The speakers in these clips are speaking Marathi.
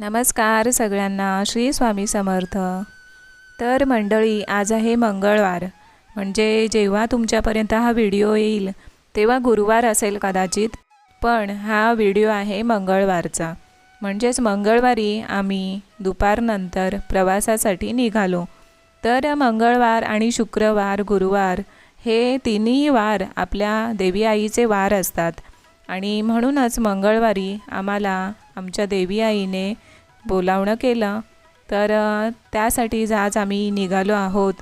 नमस्कार सगळ्यांना श्री स्वामी समर्थ. तर मंडळी आज आहे मंगळवार. म्हणजे जेव्हा तुमच्यापर्यंत हा व्हिडिओ येईल तेव्हा गुरुवार असेल कदाचित पण हा व्हिडिओ आहे मंगळवारचा. म्हणजेच मंगळवारी आम्ही दुपारनंतर प्रवासासाठी निघालो. तर मंगळवार आणि शुक्रवार गुरुवार हे तिन्ही वार आपल्या देवी आईचे वार असतात. आणि म्हणूनच मंगळवारी आम्हाला आमच्या देवी आईने बोलावणं केलं. तर त्यासाठीच आज आम्ही निघालो आहोत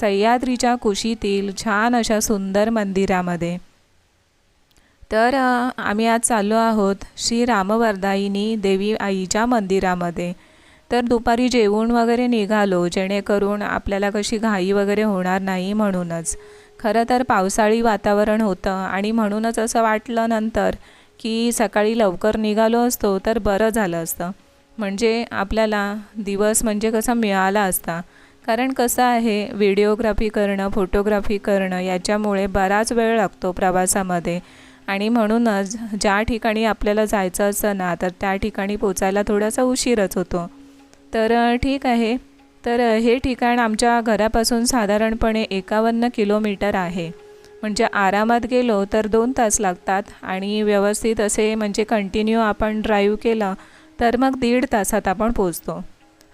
सह्याद्रीच्या कुशीतील छान अशा सुंदर मंदिरामध्ये. तर आम्ही आज चाललो आहोत श्री रामवरदायिनी देवी आईच्या मंदिरामध्ये. तर दुपारी जेवून वगैरे निघालो जेणेकरून आपल्याला कशी घाई वगैरे होणार नाही म्हणूनच. खरं तर पावसाळी वातावरण होतं आणि म्हणूनच असं वाटलं नंतर की सकाळी लवकर निघालो असतो तर बरं झालं असतं. म्हणजे आपल्याला दिवस म्हणजे कसा मिळाला असता. कारण कसं आहे व्हिडिओग्राफी करणं फोटोग्राफी करणं याच्यामुळे बराच वेळ लागतो प्रवासामध्ये. आणि म्हणूनच ज्या ठिकाणी आपल्याला जायचं असतं ना तर त्या ठिकाणी पोचायला थोडासा उशीरच होतो. तर ठीक आहे. तर हे ठिकाण आमच्या घरापासून साधारणपणे एकावन्न किलोमीटर आहे. म्हणजे आरामात गेलो तर दोन तास लागतात आणि व्यवस्थित असे म्हणजे कंटिन्यू आपण ड्राईव्ह केलं तर मग दीड तासात आपण पोचतो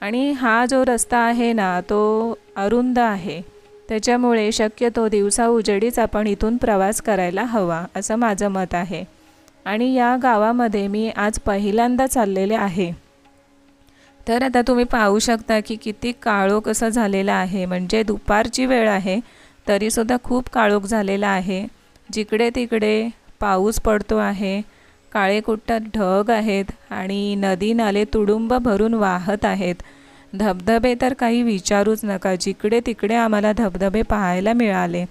आणि हा जो रस्ता आहे ना तो अरुंद आहे. त्याच्यामुळे शक्यतो दिवसा उजेडीच आपण इथून प्रवास करायला हवा असं माझं मत आहे. आणि या गावामध्ये मी आज पहिल्यांदा चाललेले आहे. तर आता तुम्ही पाहू शकता की किती काळो कसं झालेला आहे. म्हणजे दुपारची वेळ आहे. तरीसुद्धा खूप काळोख झालेला आहे. जिकडे तिकडे पाऊस पडतो आहे काळे कुट्टात ढग आहेत आणि नदी नाले तुडुंब भरून वाहत आहेत. धबधबे तर काही विचारूच नका जिकडे तिकडे आम्हाला धबधबे पाहायला मिळाले.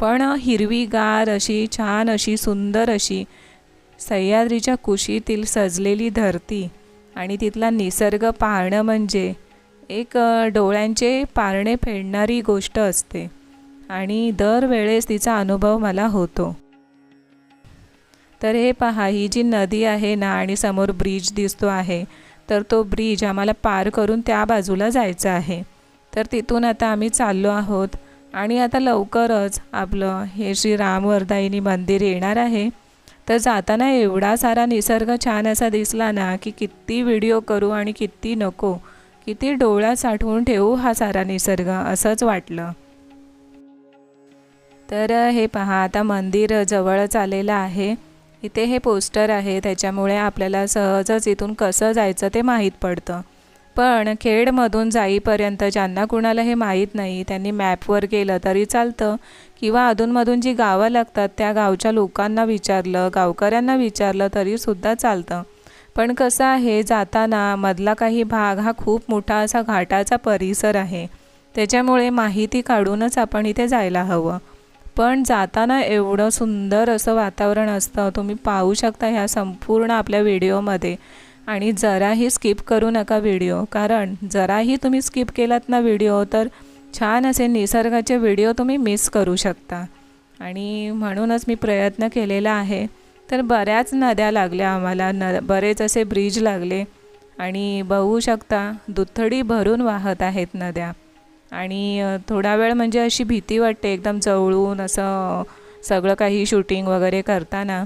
पण हिरवीगार अशी छान अशी सुंदर अशी सह्याद्रीच्या कुशीतील सजलेली धरती आणि तिथला निसर्ग पाहणं म्हणजे एक डोळ्यांचे पारणे फेडणारी गोष्ट असते. आणि दरवेळेस तिचा अनुभव मला होतो. तर हे पहा ही जी नदी आहे ना आणि समोर ब्रिज दिसतो आहे तर तो ब्रिज आम्हाला पार करून त्या बाजूला जायचं आहे. तर तिथून आता आम्ही चाललो आहोत आणि आता लवकरच आपलं हे श्री रामवरदायिनी मंदिर येणार आहे. तर जाताना एवढा सारा निसर्ग छान असा दिसला ना की किती व्हिडिओ करू आणि किती नको किती डोळा साठवून ठेवू हा सारा निसर्ग असंच वाटलं. तर हे पहा आता मंदिर जवळच आलेलं आहे. इथे हे पोस्टर आहे त्याच्यामुळे आपल्याला सहजच इथून कसं जायचं ते माहीत पडतं. पण खेडमधून जाईपर्यंत ज्यांना कुणाला हे माहीत नाही त्यांनी मॅपवर गेलं तरी चालतं. किंवा अधूनमधून जी गावं लागतात त्या गावच्या लोकांना विचारलं गावकऱ्यांना विचारलं तरीसुद्धा चालतं. पण कसं आहे जाताना मधला काही भाग हा खूप मोठा असा घाटाचा परिसर आहे. त्याच्यामुळे माहिती काढूनच आपण इथे जायला हवं. पण जाताना एवढं सुंदर असं वातावरण असतं. तुम्ही पाहू शकता ह्या संपूर्ण आपल्या व्हिडिओमध्ये. आणि जराही स्किप करू नका व्हिडिओ कारण जराही तुम्ही स्किप केलात ना व्हिडिओ तर छान असे निसर्गाचे व्हिडिओ तुम्ही मिस करू शकता. आणि म्हणूनच मी प्रयत्न केलेला आहे. तर बऱ्याच नद्या लागल्या आम्हाला न बरेच असे ब्रिज लागले. आणि बघू शकता दुथडी भरून वाहत आहेत नद्या. आणि थोडा वेळ म्हणजे अशी भीती वाटते एकदम जवळून असं सगळं काही शूटिंग वगैरे करताना.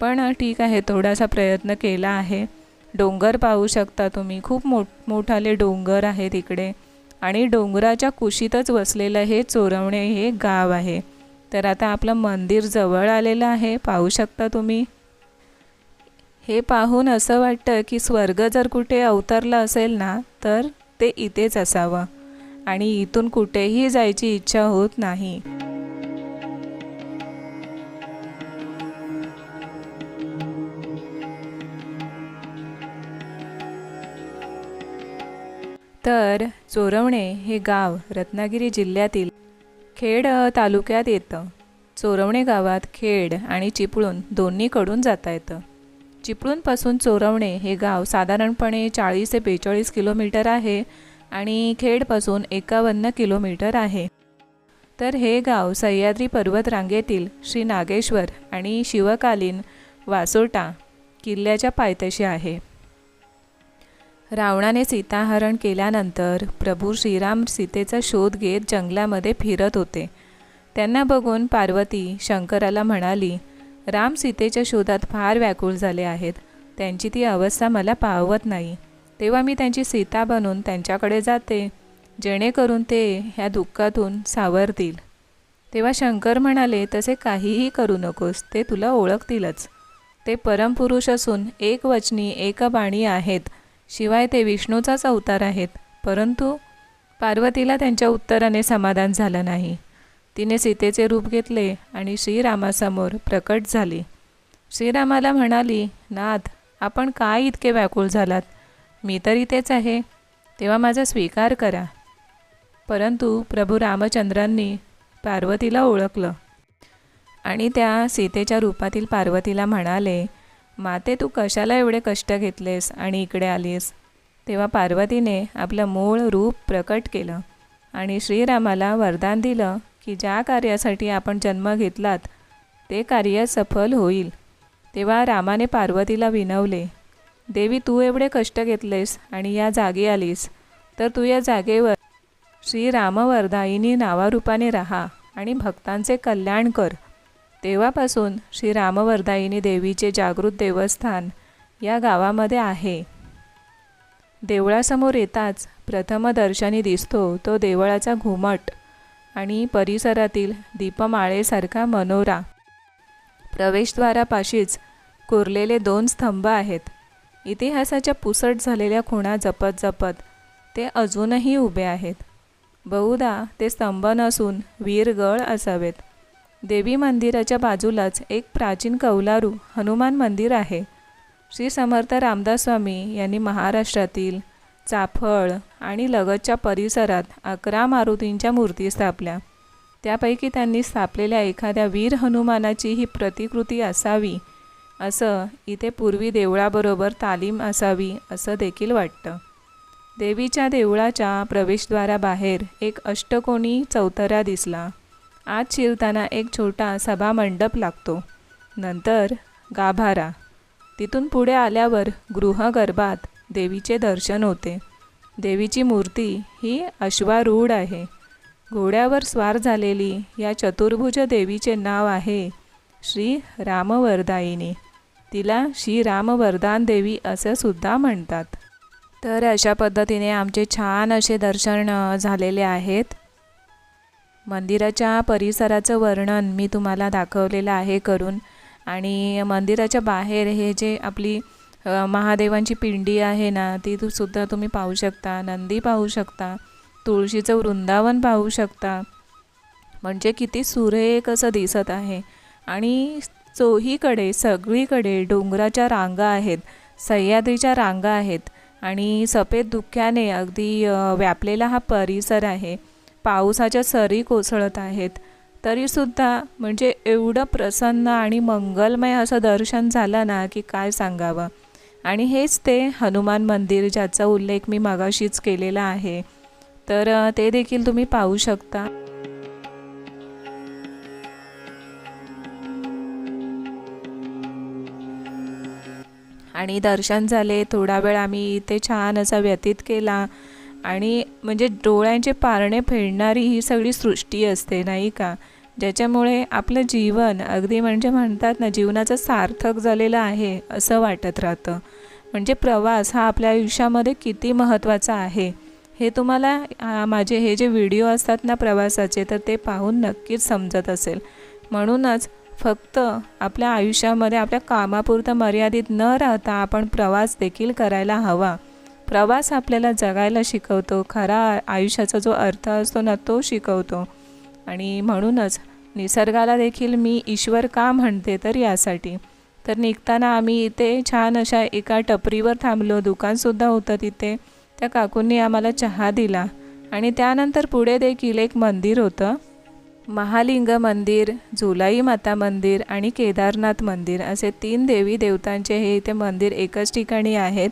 पण ठीक आहे थोडासा प्रयत्न केला आहे. डोंगर पाहू शकता तुम्ही. खूप मोठ मोठाले डोंगर आहेत इकडे. आणि डोंगराच्या कुशीतच वसलेलं हे चोरवणे हे गाव आहे. तर आता आपलं मंदिर जवळ आलेलं आहे. पाहू शकता तुम्ही. हे पाहून असं वाटतं की स्वर्ग जर कुठे अवतरलं असेल ना तर ते इथेच असावं. आणि इथून कुठेही जायची इच्छा होत नाही. तर चोरवणे हे गाव रत्नागिरी जिल्ह्यातील खेड तालुक्यात येतं. चोरवणे गावात खेड आणि चिपळूण दोन्हीकडून जाता येतं. चिपळूणपासून चोरवणे हे गाव साधारणपणे चाळीस ते बेचाळीस किलोमीटर आहे. आणि खेडपासून एकावन्न किलोमीटर आहे. तर हे गाव सह्याद्री पर्वत रांगेतील श्री नागेश्वर आणि शिवकालीन वासोटा किल्ल्याच्या पायथ्याशी आहे. रावणाने सीताहरण केल्यानंतर प्रभू श्रीराम सीतेचा शोध घेत जंगलामध्ये फिरत होते. त्यांना बघून पार्वती शंकराला म्हणाली राम सीतेच्या शोधात फार व्याकुळ झाले आहेत. त्यांची ती अवस्था मला पाहवत नाही. तेव्हा मी त्यांची सीता बनून त्यांच्याकडे जाते जेणेकरून ते ह्या दुःखातून सावरतील. तेव्हा शंकर म्हणाले तसे काहीही करू नकोस ते तुला ओळखतीलच. ते परमपुरुष असून एक वचनी एक बाणी आहेत. शिवाय ते विष्णूचाच अवतार आहेत. परंतु पार्वतीला त्यांच्या उत्तराने समाधान झालं नाही. तिने सीतेचे रूप घेतले आणि श्रीरामासमोर प्रकट झाली. श्रीरामाला म्हणाली नाथ आपण काय इतके व्याकुळ झालात? मी तर इथेच आहे तेव्हा माझा स्वीकार करा. परंतु प्रभू रामचंद्रांनी पार्वतीला ओळखलं. आणि त्या सीतेच्या रूपातील पार्वतीला म्हणाले माते तू कशाला एवढे कष्ट घेतलेस आणि इकडे आलीस? तेव्हा पार्वतीने आपलं मूळ रूप प्रकट केलं आणि श्रीरामाला वरदान दिलं की ज्या कार्यासाठी आपण जन्म घेतलात ते कार्य सफल होईल. तेव्हा रामाने पार्वतीला विनवले देवी तू एवढे कष्ट घेतलेस आणि या जागी आलीस तर तू या जागेवर श्रीरामवरदायिनी नावारूपाने राहा आणि भक्तांचे कल्याण कर. तेव्हापासून श्री रामवरदायिनी देवीचे जागृत देवस्थान या गावामध्ये आहे. देवळासमोर येताच प्रथमदर्शनी दिसतो तो देवळाचा घुमट आणि परिसरातील दीपमाळेसारखा मनोरा. प्रवेशद्वारापाशीच कोरलेले दोन स्तंभ आहेत. इतिहासाच्या पुसट झालेल्या खुणा जपत जपत ते अजूनही उभे आहेत. बहुधा ते स्तंभ नसून वीरगळ असावेत. देवी मंदिराच्या बाजूलाच एक प्राचीन कौलारू हनुमान मंदिर आहे. श्री समर्थ रामदास स्वामी यांनी महाराष्ट्रातील चाफळ आणि लगतच्या परिसरात अकरा मारुतींच्या मूर्ती स्थापल्या. त्यापैकी त्यांनी स्थापलेल्या एखाद्या वीर हनुमानाची ही प्रतिकृती असावी असं इथे पूर्वी देवळाबरोबर तालीम असावी असं देखील वाटतं. देवीच्या देवळाच्या प्रवेशद्वाराबाहेर एक अष्टकोणी चौतरा दिसला. आत शिरताना एक छोटा सभामंडप लागतो. नंतर गाभारा. तिथून पुढे आल्यावर गृहगर्भात देवीचे दर्शन होते. देवीची मूर्ती ही अश्वारूढ आहे. घोड्यावर स्वार झालेली या चतुर्भुज देवीचे नाव आहे श्री रामवरदायिनी तिला श्री रामवरदान देवी असं सुद्धा म्हणतात. तर अशा पद्धतीने आमचे छान असे दर्शन झालेले आहेत. मंदिराच्या परिसराचं वर्णन मी तुम्हाला दाखवलेलं आहे करून आणि मंदिराच्या बाहेर हे जे आपली महादेवांची पिंडी आहे ना ती तु- सुद्धा तुम्ही पाहू शकता नंदी पाहू शकता तुळशीचं वृंदावन पाहू शकता. म्हणजे किती सुरेख असं दिसत आहे. आणि चोहीकडे सगळीकडे डोंगराच्या रांगा आहेत सह्याद्रीच्या रांगा आहेत आणि सफेद दुःख्याने अगदी व्यापलेला हा परिसर आहे. पावसाच्या सरी कोसळत आहेत. तरीसुद्धा म्हणजे एवढं प्रसन्न आणि मंगलमय असं दर्शन झालं ना की काय सांगावं? आणि हेच ते हनुमान मंदिर ज्याचा उल्लेख मी मागाशीच केलेला आहे. तर ते देखील तुम्ही पाहू शकता. आणि दर्शन झाले थोडा वेळ आम्ही इथे छान असा व्यतीत केला. आणि म्हणजे डोळ्यांचे पारणे फेडणारी ही सगळी सृष्टी असते नाही का? ज्याच्यामुळे आपलं जीवन अगदी म्हणजे म्हणतात ना जीवनाचं सार्थक झालेलं आहे असं वाटत राहतं. म्हणजे प्रवास हा आपल्या आयुष्यामध्ये किती महत्त्वाचा आहे? हे तुम्हाला माझे हे जे व्हिडिओ असतात ना प्रवासाचे तर ते पाहून नक्कीच समजत असेल. म्हणूनच फक्त आपल्या आयुष्यामध्ये आपल्या कामापुरतं मर्यादित न राहता आपण प्रवास देखील करायला हवा. प्रवास आपल्याला जगायला शिकवतो. खरा आयुष्याचा जो अर्थ असतो ना तो शिकवतो. आणि म्हणूनच निसर्गाला देखील मी ईश्वर का म्हणते तर यासाठी. तर निघताना आम्ही इथे छान अशा एका टपरीवर थांबलो. दुकानसुद्धा होतं तिथे. त्या काकूंनी आम्हाला चहा दिला. आणि त्यानंतर पुढे देखील एक मंदिर होतं. महालिंग मंदिर जुलाई माता मंदिर आणि केदारनाथ मंदिर असे तीन देवी देवतांचे हे इथे मंदिर एकच ठिकाणी आहेत.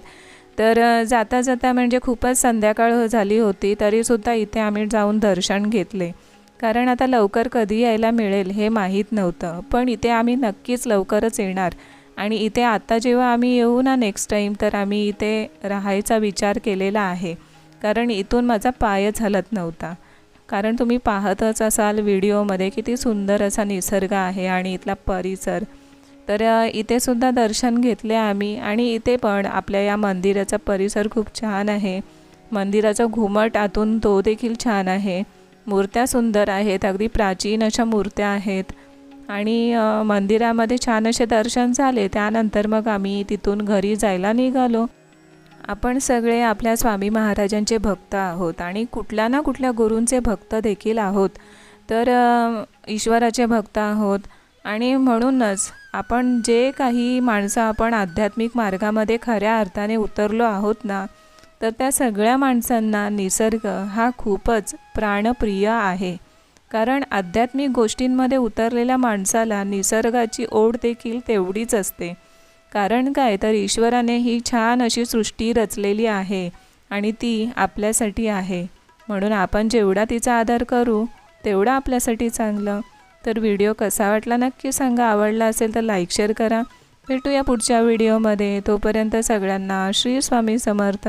तर जाता जाता म्हणजे खूपच संध्याकाळ हो- झाली होती तरीसुद्धा इथे आम्ही जाऊन दर्शन घेतले. कारण आता लवकर कधी यायला मिळेल हे माहीत नव्हतं. पण इथे आम्ही नक्कीच लवकरच येणार. आणि इथे आता जेव्हा आम्ही येऊ ना नेक्स्ट टाईम तर आम्ही इथे राहायचा विचार केलेला आहे. कारण इथून माझा पायच हलत नव्हता. कारण तुम्ही पाहतच असाल व्हिडिओमध्ये किती सुंदर असा निसर्ग आहे आणि इथला परिसर. तर इथे सुद्धा दर्शन घेतले आम्ही आणि इथे पण आपल्या या मंदिराचा परिसर खूप छान आहे. मंदिराचा घुमट आतून तो देखील छान आहे. मूर्त्या सुंदर आहेत अगदी प्राचीन अशा मूर्त्या आहेत. आणि मंदिरामध्ये छान असे दर्शन झाले. त्यानंतर मग आम्ही तिथून घरी जायला निघालो. आपण सगळे आपल्या स्वामी महाराजांचे भक्त आहोत आणि कुठल्या ना कुठल्या गुरूंचे भक्त देखील आहोत. तर ईश्वराचे भक्त आहोत आणि म्हणूनच आपण जे काही माणसं आपण आध्यात्मिक मार्गामध्ये खऱ्या अर्थाने उतरलो आहोत ना तर त्या सगळ्या माणसांना निसर्ग हा खूपच प्राणप्रिय आहे. कारण आध्यात्मिक गोष्टींमध्ये उतरलेल्या माणसाला निसर्गाची ओढ देखील तेवढीच असते. कारण काय? तर ईश्वराने ही छान अशी सृष्टी रचलेली आहे आणि ती आपल्यासाठी आहे. म्हणून आपण जेवढा तिचा आदर करू तेवढा आपल्यासाठी चांगलं. तर व्हिडिओ कसा वाटला नक्की सांगा. आवडला असेल तर लाईक शेअर करा. भेटूया पुढच्या व्हिडिओमध्ये. तोपर्यंत सगळ्यांना श्री स्वामी समर्थ.